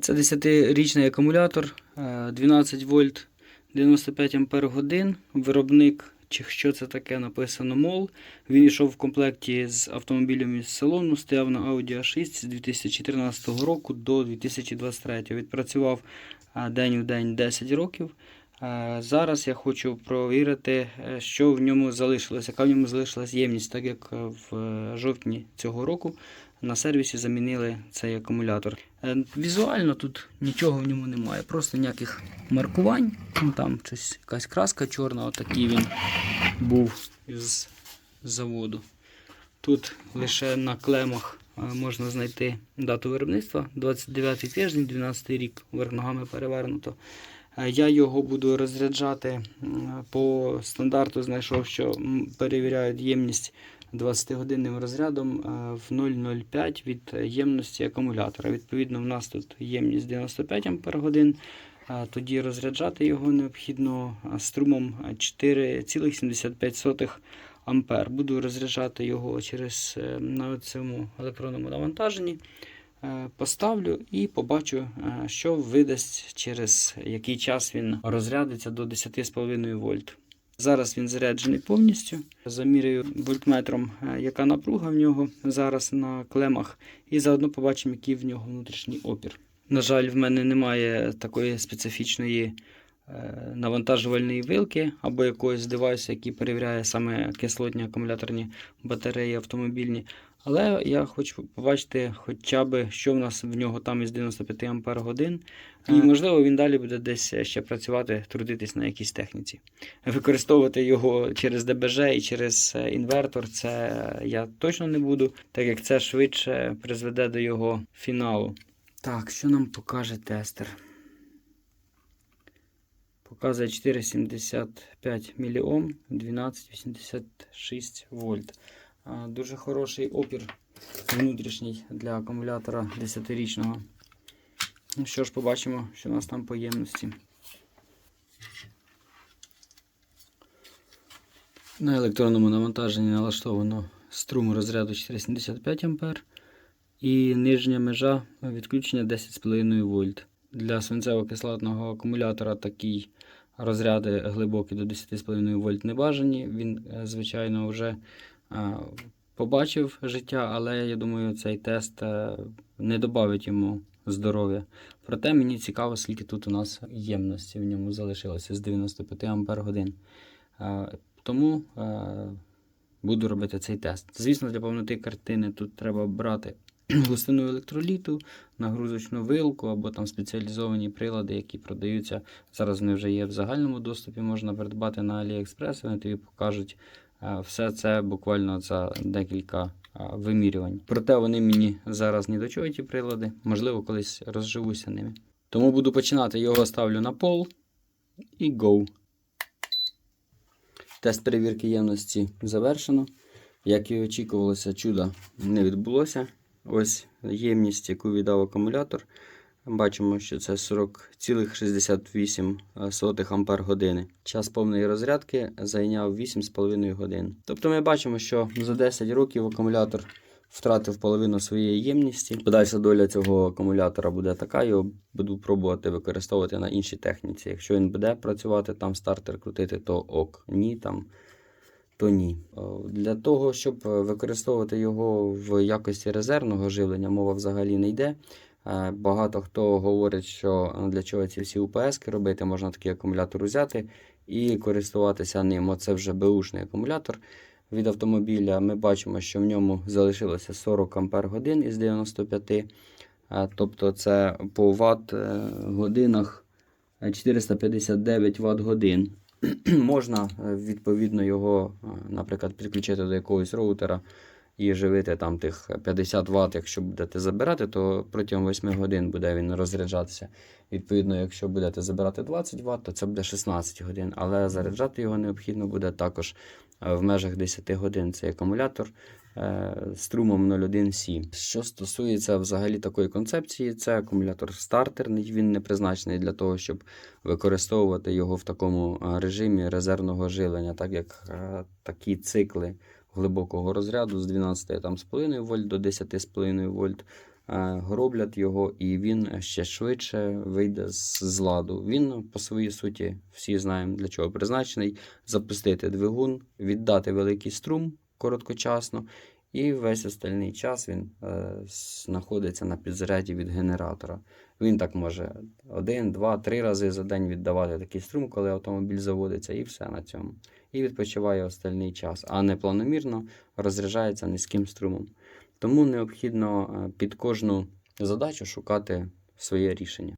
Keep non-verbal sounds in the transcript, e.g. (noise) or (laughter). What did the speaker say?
Це 10-річний акумулятор, е, 12 вольт 95 ампер годин. Виробник, чи що це таке, написано MOL. Він йшов в комплекті з автомобілем із салону, стояв на Audi A6 з 2014 року до 2023. Відпрацював е, день в день 10 років. Е, Зараз я хочу провірити, е, що в ньому залишилось, яка в ньому залишилась ємність, так як е, в е, жовтні цього року на сервісі замінили цей акумулятор. Е, Візуально тут нічого в ньому немає, просто ніяких маркувань. Ну, там щось, якась краска чорна, отакий він був із заводу. Тут лише на клемах е, можна знайти дату виробництва 29 тиждень, 12 рік, вверх ногами перевернуто. Е, Я його буду розряджати по стандарту. Знайшов, що перевіряють ємність 20-годинним розрядом е, в 0,05 від ємності акумулятора. Відповідно, в нас тут ємність 95 Ах. Тоді розряджати його необхідно струмом 4,75 ампер. Буду розряджати його через е, на цьому електронному навантаженні. Е, Поставлю і побачу, е, що видасть через який час він розрядиться до 10,5 вольт. Зараз він заряджений повністю. Замірюю вольтметром, е, яка напруга в нього зараз на клемах, і заодно побачимо, який в нього внутрішній опір. На жаль, в мене немає такої специфічної навантажувальної вилки або якогось девайсу, який перевіряє саме кислотні акумуляторні батареї автомобільні. Але я хочу побачити хоча б, що в нас в нього там із 95 Ампер годин. І можливо він далі буде десь ще працювати, трудитись на якійсь техніці. Використовувати його через ДБЖ і через е, інвертор це я точно не буду, так як це швидше призведе до його фіналу. Так, що нам покаже тестер? Показує 4,75 мільйом, 12,86 вольт. Дуже хороший опір внутрішній для акумулятора 10-річного. Ну що ж, побачимо, що у нас там по ємності. На електронному навантаженні налаштовано струм розряду 475 А і нижня межа відключення 10,5 вольт. Для свинцево-кислотного акумулятора такі розряди глибокі до 10,5 вольт не бажані. Він, е, звичайно, вже побачив життя, але я думаю, цей тест е, не додавить йому здоров'я. Проте мені цікаво, скільки тут у нас ємності в ньому залишилося з 95 Ампер годин. Е, Тому е, буду робити цей тест. Звісно, для повноти картини тут треба брати (clears throat) густину електроліту, нагрузочну вилку або там спеціалізовані прилади, які продаються. Зараз вони вже є в загальному доступі, можна придбати на AliExpress, вони тобі покажуть е, все це буквально за декілька е, вимірювань. Проте вони мені зараз ні до чого ті прилади, можливо, колись розживуся ними. Тому буду починати. Його ставлю на пол і go. Тест перевірки ємності завершено. Як і очікувалося, чуда не відбулося. Ось ємність, яку віддав акумулятор. Бачимо, що це 40,68 Ампер години. Час повної розрядки зайняв 8,5 годин. Тобто ми бачимо, що за 10 років акумулятор втратив половину своєї ємності. Подальша доля цього акумулятора буде така, його буду пробувати використовувати на іншій техніці. Якщо він буде працювати, там стартер крутити, то ок. Ні, там то ні. Е, Для того, щоб е, використовувати його в якості резервного живлення, мова взагалі не йде. Е, Багато хто говорить, що е, для чого ці всі УПС робити, можна такий акумулятор взяти і користуватися ним. Оце вже беушний акумулятор від автомобіля. Ми бачимо, що в ньому залишилося 40 Ампер із 95. Е, Тобто це по ватт годинах (clears throat) е, 459 Вт годин. Можна відповідно його, наприклад, підключити до якогось роутера і живити там тих 50 Вт. Якщо будете забирати, то протягом 8 годин буде він розряджатися. Відповідно, якщо будете забирати 20 Вт, то це буде 16 годин. Але заряджати його необхідно буде також е, в межах 10 годин. Цей акумулятор е, струмом 0,1 Що стосується взагалі такої концепції, це акумулятор стартерний. Він не призначений для того, щоб використовувати його в такому е, режимі резервного живлення, так як такі цикли глибокого розряду з 12,5 вольт до 10,5 вольт гроблять його, і він ще швидше вийде з ладу. Він по своїй суті, всі знаємо для чого призначений, запустити двигун, віддати великий струм короткочасно, і весь остальний час він е, знаходиться на підзаряді від генератора. Він так може один, два, три рази за день віддавати такий струм, коли автомобіль заводиться, і все на цьому. І відпочиває остальний час, а не планомірно розряджається низьким струмом. Тому необхідно е, під кожну задачу шукати своє рішення.